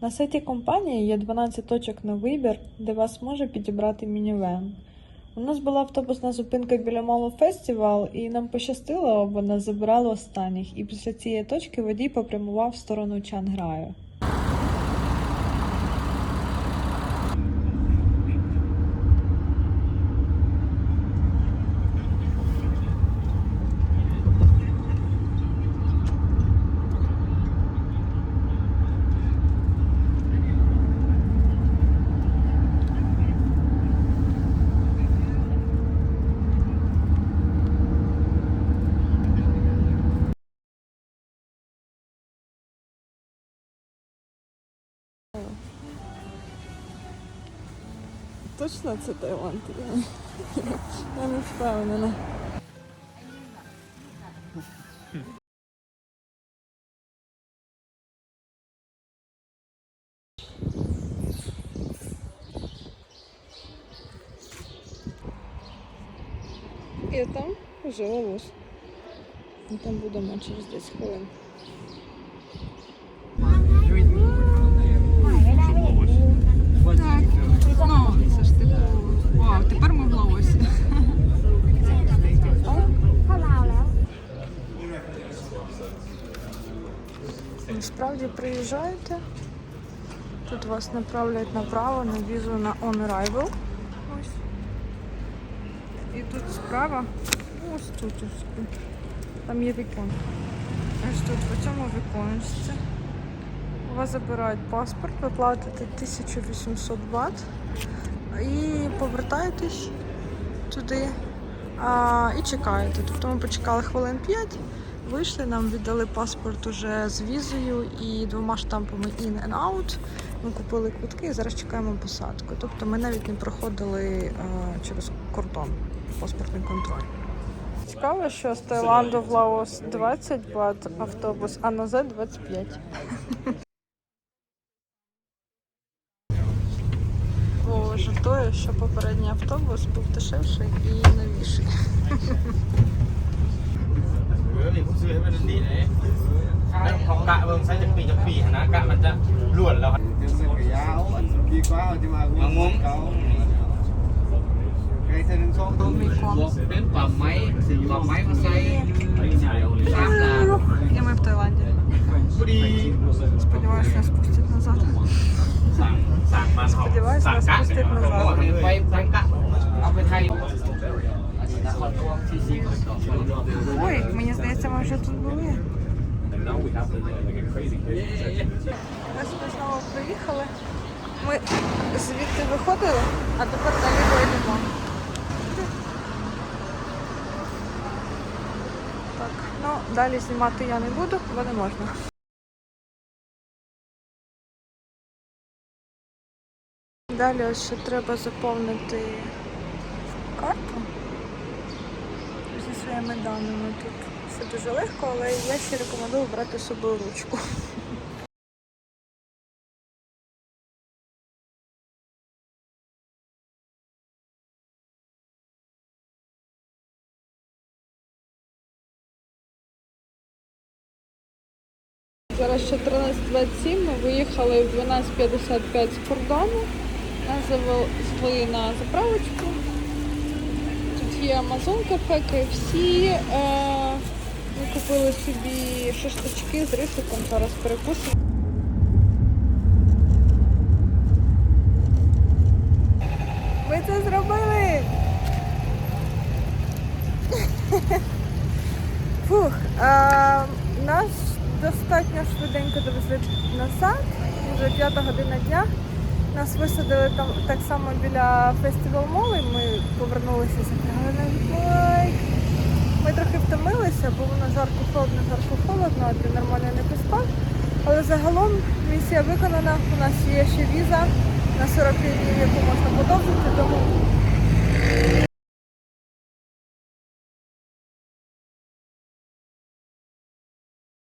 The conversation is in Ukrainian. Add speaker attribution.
Speaker 1: На сайті компанії є 12 точок на вибір, де вас може підібрати мінівен. У нас була автобусна зупинка біля Малу Фестивал, і нам пощастило, бо нас забирали останніх. І після цієї точки водій попрямував в сторону Чанграю. Точно це Таїланд? Я не впевнена. І там вже ловиш. Ми там будемо через 10 хвилин.
Speaker 2: Ну, це ж типу. Вау, тепер ми в Лаосі.
Speaker 1: Насправді приїжджаєте. Тут вас направляють направо на візу на On Arrival. Ось. І тут справа. Ось тут ось. Там є вікон. Ось тут в цьому віконечці. У вас забирають паспорт, ви платите 1800 бат і повертаєтесь туди а, і чекаєте. Тобто ми почекали хвилин 5, вийшли, нам віддали паспорт уже з візою і двома штампами in and out. Ми купили квитки і зараз чекаємо посадку. Тобто ми навіть не проходили а, через кордон паспортний контроль. Цікаво, що з Таїланду в Лаос 20 бат автобус, а на Z 25. скажу те, що попередній автобус був дешевший і новіший. І ми в Таїланді. Сподіваюсь, нас пустять назад. Сподіваюсь, нас пустять назад. Ой, мені здається, ми вже тут були. Ось ми знову приїхали. Ми звідти виходили, а тепер далі йдемо. Так, ну далі знімати я не буду, але не можна. Далі ще треба заповнити карту зі своїми даними. Тут все дуже легко, але я ще рекомендую брати з собою ручку. Зараз 14.27, ми виїхали в 12.55 з кордону. Нас завезли на заправочку. Тут є кафе, KFC. Е, ми купили собі шашлички з рисиком, зараз перекусимо. Ми це зробили! Фух, е, нас достатньо швиденько довезли назад, вже п'ята година дня. Нас висадили там так само біля фестивал моли, ми повернулися з Ой. Ми трохи втомилися, бо воно жарко холодно, жарко холодно, ти нормально не поспав. Але загалом місія виконана. У нас є ще віза на 45 днів, яку тому